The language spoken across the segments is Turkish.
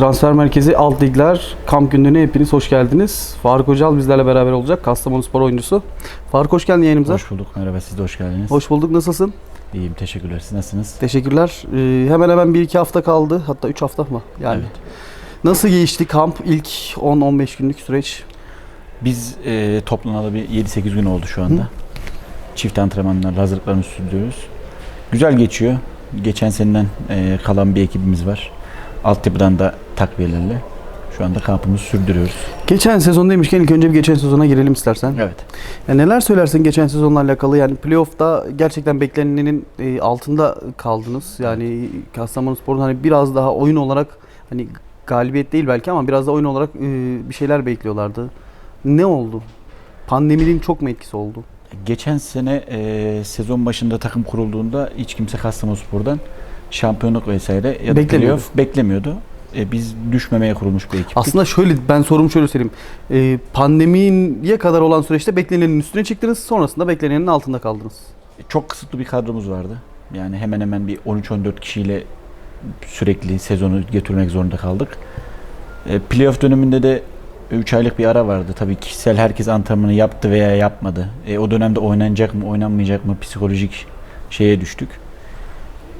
Transfer Merkezi Alt Ligler kamp günlerine hepiniz hoş geldiniz. Faruk Hocal bizlerle beraber olacak. Kastamonu Spor oyuncusu. Faruk hoş geldin yayınımıza. Hoş, Hoş bulduk. Merhaba siz de hoş geldiniz. bulduk. Nasılsın? İyiyim teşekkürler. Siz nasılsınız? Teşekkürler. Ee, hemen hemen 1-2 hafta kaldı. Hatta 3 hafta mı? Yani Evet. nasıl geçti kamp ilk 10-15 günlük süreç? Biz e, toplanalı bir 7-8 gün oldu şu anda. Hı. Çift antrenmanlar, hazırlıklarını sürdürüyoruz. Güzel geçiyor. Geçen seneden e, kalan bir ekibimiz var. Altyapıdan da takviyelerle. Şu anda kampımızı sürdürüyoruz. Geçen sezon demişken ilk önce bir geçen sezona girelim istersen. Evet. Ya neler söylersin geçen sezonla alakalı? Yani playoff'ta gerçekten beklenenin e, altında kaldınız. Yani Kastamonu Spor'un hani biraz daha oyun olarak hani galibiyet değil belki ama biraz da oyun olarak e, bir şeyler bekliyorlardı. Ne oldu? Pandeminin çok mu etkisi oldu? Geçen sene e, sezon başında takım kurulduğunda hiç kimse Kastamonuspor'dan şampiyonluk vesaire ya da Beklemiyordu. playoff beklemiyordu. E, biz düşmemeye kurulmuş bir ekiptik. Aslında şöyle ben sorumu şöyle söyleyeyim. E, pandemiye kadar olan süreçte beklenenin üstüne çıktınız. Sonrasında beklenenin altında kaldınız. Çok kısıtlı bir kadromuz vardı. Yani hemen hemen bir 13-14 kişiyle sürekli sezonu götürmek zorunda kaldık. E, playoff döneminde de 3 aylık bir ara vardı. Tabii kişisel herkes antrenmanı yaptı veya yapmadı. E, o dönemde oynanacak mı, oynanmayacak mı psikolojik şeye düştük.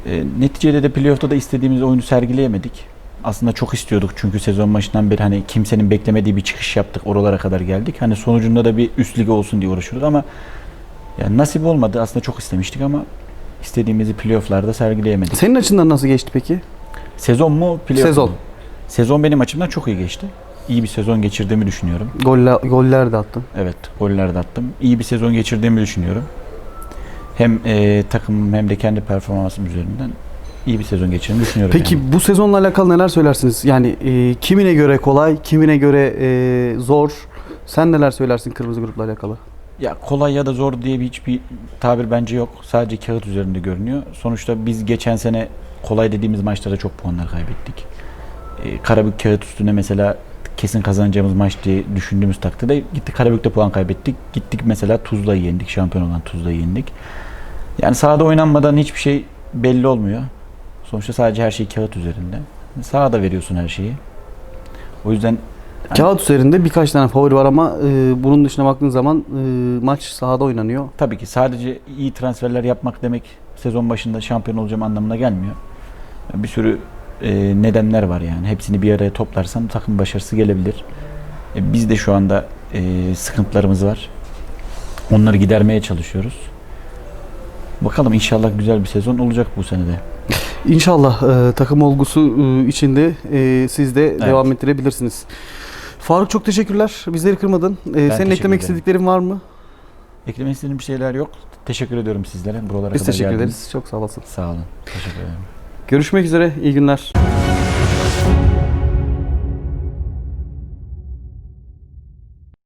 E, neticede de playoff'ta da istediğimiz oyunu sergileyemedik. Aslında çok istiyorduk çünkü sezon başından beri hani kimsenin beklemediği bir çıkış yaptık. Oralara kadar geldik. Hani sonucunda da bir üst lige olsun diye uğraşıyorduk ama yani nasip olmadı. Aslında çok istemiştik ama istediğimizi playoff'larda sergileyemedik. Senin açından nasıl geçti peki? Sezon mu, playoff Sezon. mu? Sezon benim açımdan çok iyi geçti. İyi bir sezon geçirdiğimi düşünüyorum. Goller, goller de attın. Evet, goller de attım. İyi bir sezon geçirdiğimi düşünüyorum. Hem e, takımım hem de kendi performansım üzerinden iyi bir sezon geçirdiğimi düşünüyorum. Peki yani. bu sezonla alakalı neler söylersiniz? Yani e, kimine göre kolay, kimine göre e, zor. Sen neler söylersin kırmızı grupla alakalı? Ya kolay ya da zor diye bir hiçbir tabir bence yok. Sadece kağıt üzerinde görünüyor. Sonuçta biz geçen sene kolay dediğimiz maçlarda çok puanlar kaybettik. Ee, Karabük kağıt üstüne mesela kesin kazanacağımız maç diye düşündüğümüz takdirde gittik Karabük'te puan kaybettik. Gittik mesela Tuzla'yı yendik. Şampiyon olan Tuzla'yı yendik. Yani sahada oynanmadan hiçbir şey belli olmuyor. Sonuçta sadece her şey kağıt üzerinde. Sahada veriyorsun her şeyi. O yüzden Kağıt üzerinde birkaç tane favori var ama e, bunun dışına baktığın zaman e, maç sahada oynanıyor. Tabii ki sadece iyi transferler yapmak demek sezon başında şampiyon olacağım anlamına gelmiyor. Bir sürü e, nedenler var yani. Hepsini bir araya toplarsam takım başarısı gelebilir. E, biz de şu anda e, sıkıntılarımız var. Onları gidermeye çalışıyoruz. Bakalım inşallah güzel bir sezon olacak bu senede. İnşallah e, takım olgusu e, içinde e, siz de devam ettirebilirsiniz. Faruk çok teşekkürler. Bizleri kırmadın. E, senin eklemek ederim. istediklerin var mı? Eklemek istediğim bir şeyler yok. Teşekkür ediyorum sizlere. Buralara Biz kadar teşekkür geldiniz. ederiz. Çok sağ olasın. Sağ olun. Teşekkür ederim. Görüşmek üzere. İyi günler.